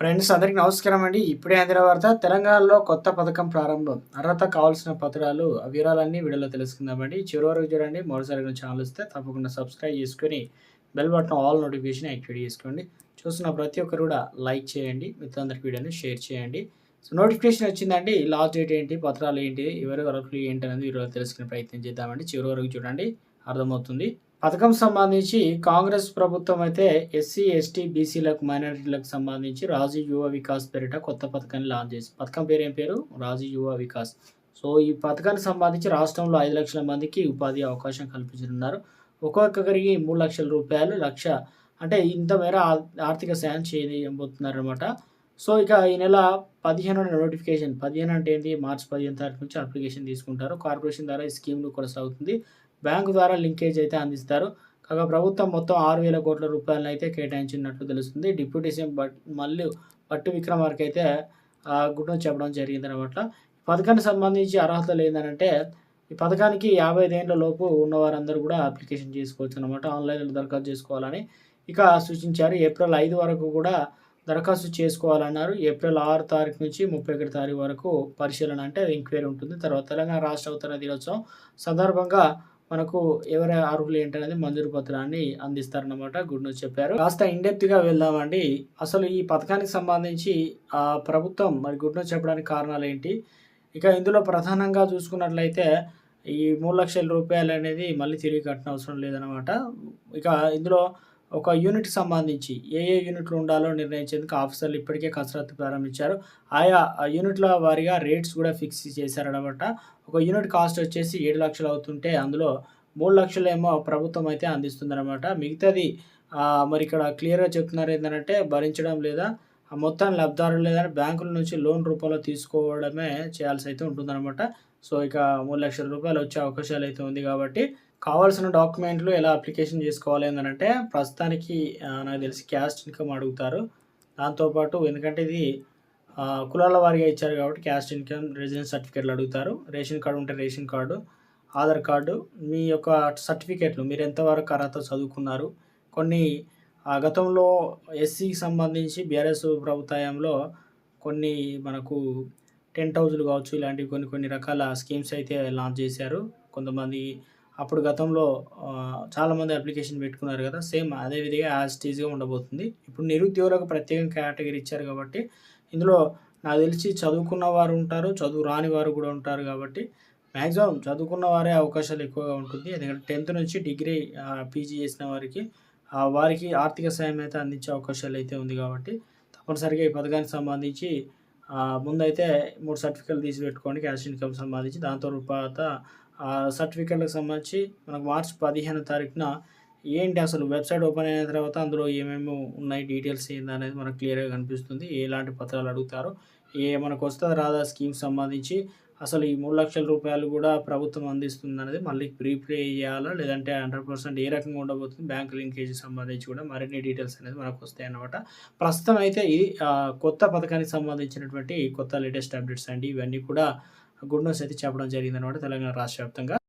Friends అందరికీ నమస్కారం అండి. ఇప్పుడే అందిన వార్త తెలంగాణలో కొత్త పథకం ప్రారంభం. అర్హత కావాల్సిన పత్రాలు వివరాలన్నీ వీడియోలో తెలుసుకుందామండి. చివరి వరకు చూడండి. మరోసారి ఛానల్ వస్తే తప్పకుండా సబ్స్క్రైబ్ చేసుకొని bell button all notification activate చేసుకోండి. చూస్తున్న ప్రతి ఒక్కరు కూడా లైక్ చేయండి. మిత్రులందరికీ వీడియోని షేర్ చేయండి. సో నోటిఫికేషన్ వచ్చిందండి. లాస్ట్ డేట్ ఏంటి? పత్రాలు ఏంటి? ఎవరి వరకు ఏంటి అనేది వీడియోలో తెలుసుకునే ప్రయత్నం చేద్దామండి. చివరి వరకు చూడండి. అర్థమవుతుంది. పథకం సంబంధించి కాంగ్రెస్ ప్రభుత్వం అయితే ఎస్సీ ఎస్టీ బీసీలకు మైనారిటీలకు సంబంధించి రాజు యువ వికాస్ పేరిట కొత్త పథకాన్ని లాంచ్ చేసి పథకం పేరు ఏం పేరు? రాజు యువ వికాస్. సో ఈ పథకానికి సంబంధించి రాష్ట్రంలో ఐదు లక్షల మందికి ఉపాధి అవకాశం కల్పించనున్నారు. ఒక్కొక్కరికి మూడు లక్షల రూపాయలు లక్ష అంటే ఇంత మేర ఆర్థిక సాయం చేయబోతున్నారనమాట సో ఇక ఈ నెల పదిహేను నోటిఫికేషన్. పదిహేను అంటే ఏంటి? మార్చి పదిహేను తారీఖు నుంచి అప్లికేషన్ తీసుకుంటారు. కార్పొరేషన్ ద్వారా ఈ స్కీమ్ కొనసాగుతుంది. బ్యాంకు ద్వారా లింకేజ్ అయితే అందిస్తారు. కాగా ప్రభుత్వం మొత్తం ఆరు వేల కోట్ల రూపాయలను అయితే కేటాయించినట్లు తెలుస్తుంది. డిప్యూటీ సీఎం బట్ మళ్ళీ పట్టు విక్రమార్క అయితే ఆ చెప్పడం జరిగింది అనమాట ఈ పథకానికి సంబంధించి అర్హతలు ఏంటంటే ఈ పథకానికి యాభై ఐదేళ్ళ లోపు ఉన్నవారందరూ కూడా అప్లికేషన్ చేసుకోవచ్చు అనమాట ఆన్లైన్లో దరఖాస్తు చేసుకోవాలని ఇక సూచించారు. ఏప్రిల్ ఐదు వరకు కూడా దరఖాస్తు చేసుకోవాలన్నారు. ఏప్రిల్ ఆరు తారీఖు నుంచి ముప్పై ఒకటి తారీఖు వరకు పరిశీలన అంటే ఎంక్వైరీ ఉంటుంది. తర్వాత తెలంగాణ రాష్ట్ర అవతరణ దినోత్సవం సందర్భంగా మనకు ఎవరి అర్హులు ఏంటనేది మంజూరు పత్రాన్ని అందిస్తారన్నమాట గుడ్ న్యూస్ చెప్పారు. కాస్త ఇండెప్త్గా వెళ్దామండి. అసలు ఈ పథకానికి సంబంధించి ఆ ప్రభుత్వం మరి గుడ్ న్యూస్ చెప్పడానికి కారణాలు ఏంటి? ఇక ఇందులో ప్రధానంగా చూసుకున్నట్లయితే ఈ మూడు లక్షల రూపాయలు అనేది మళ్ళీ తిరిగి కట్టిన అవసరం లేదనమాట ఇక ఇందులో ఒక యూనిట్ సంబంధించి ఏ ఏ యూనిట్లు ఉండాలో నిర్ణయించేందుకు ఆఫీసర్లు ఇప్పటికే కసరత్తు ప్రారంభించారు. ఆయా ఆ యూనిట్ల వారీగా రేట్స్ కూడా ఫిక్స్ చేశారనమాట ఒక యూనిట్ కాస్ట్ వచ్చేసి ఏడు లక్షలు అవుతుంటే అందులో మూడు లక్షలేమో ప్రభుత్వం అయితే అందిస్తుందన్నమాట. మిగతాది మరి ఇక్కడ క్లియర్గా చెప్తున్నారు ఏంటంటే భరించడం లేదా ఆ మొత్తాన్ని లబ్ధారులు లేదని బ్యాంకుల నుంచి లోన్ రూపంలో తీసుకోవడమే చేయాల్సి అయితే ఉంటుందన్నమాట. సో ఇక మూడు లక్షల రూపాయలు వచ్చే అవకాశాలు అయితే ఉంది కాబట్టి కావాల్సిన డాక్యుమెంట్లు ఎలా అప్లికేషన్ చేసుకోవాలి ఏంటంటే ప్రస్తుతానికి నాకు తెలిసి క్యాస్ట్ ఇన్కమ్ అడుగుతారు. దాంతోపాటు ఎందుకంటే ఇది కులాల వారిగా ఇచ్చారు కాబట్టి క్యాస్ట్ ఇన్కమ్ రెసిడెన్స్ సర్టిఫికేట్లు అడుగుతారు. రేషన్ కార్డు ఉంటే రేషన్ కార్డు ఆధార్ కార్డు మీ యొక్క సర్టిఫికేట్లు మీరు ఎంతవరకు అర్హత చదువుకున్నారు. కొన్ని ఆ, గతంలో ఎస్సీకి సంబంధించి బీఆర్ఎస్ ప్రభుత్వంలో కొన్ని మనకు టెంట్ హౌజులు కావచ్చు ఇలాంటివి కొన్ని కొన్ని రకాల స్కీమ్స్ అయితే లాంచ్ చేశారు. కొంతమంది అప్పుడు గతంలో చాలామంది అప్లికేషన్ పెట్టుకున్నారు కదా సేమ్ అదే విధంగా యాజ్ టీజ్గా ఉండబోతుంది. ఇప్పుడు నిరుద్యోగులకు ప్రత్యేక కేటగిరీ ఇచ్చారు కాబట్టి ఇందులో నాకు తెలిసి చదువుకున్న వారు ఉంటారు చదువు రాని వారు కూడా ఉంటారు కాబట్టి మ్యాక్సిమం చదువుకున్న వారే అవకాశాలు ఎక్కువగా ఉంటుంది. ఎందుకంటే టెన్త్ నుంచి డిగ్రీ పీజీ చేసిన వారికి ఆ, వారికి ఆర్థిక సాయం అయితే అందించే అవకాశాలు అయితే ఉంది కాబట్టి తప్పనిసరిగా ఈ పథకానికి సంబంధించి ముందైతే మూడు సర్టిఫికెట్లు తీసి పెట్టుకోండి క్యాష్ ఇన్కమ్ సంబంధించి. దాని తర్వాత ఆ సర్టిఫికెట్లకు సంబంధించి మనకు మార్చి పదిహేను తారీఖున ఏంటి అసలు వెబ్సైట్ ఓపెన్ అయిన తర్వాత అందులో ఏమేమి ఉన్నాయి డీటెయిల్స్ ఏంది అనేది మనకు క్లియర్గా కనిపిస్తుంది. ఎలాంటి పత్రాలు అడుగుతారో ఏ మనకు వస్తుంది రాదా స్కీమ్ సంబంధించి అసలు ఈ మూడు లక్షల రూపాయలు కూడా ప్రభుత్వం అందిస్తుంది అనేది మళ్ళీ ప్రీపే చేయాలా? లేదంటే హండ్రెడ్ పర్సెంట్ ఏ రకంగా ఉండబోతుంది? బ్యాంక్ లింకేజ్ సంబంధించి కూడా మరిన్ని డీటెయిల్స్ అనేది మనకు వస్తాయి అన్నమాట ప్రస్తుతం అయితే ఇది కొత్త పథకానికి సంబంధించినటువంటి కొత్త లేటెస్ట్ అప్డేట్స్ అండి. ఇవన్నీ కూడా గుడ్ న్యూస్ అయితే చెప్పడం జరిగింది అనమాట తెలంగాణ రాష్ట్ర వ్యాప్తంగా.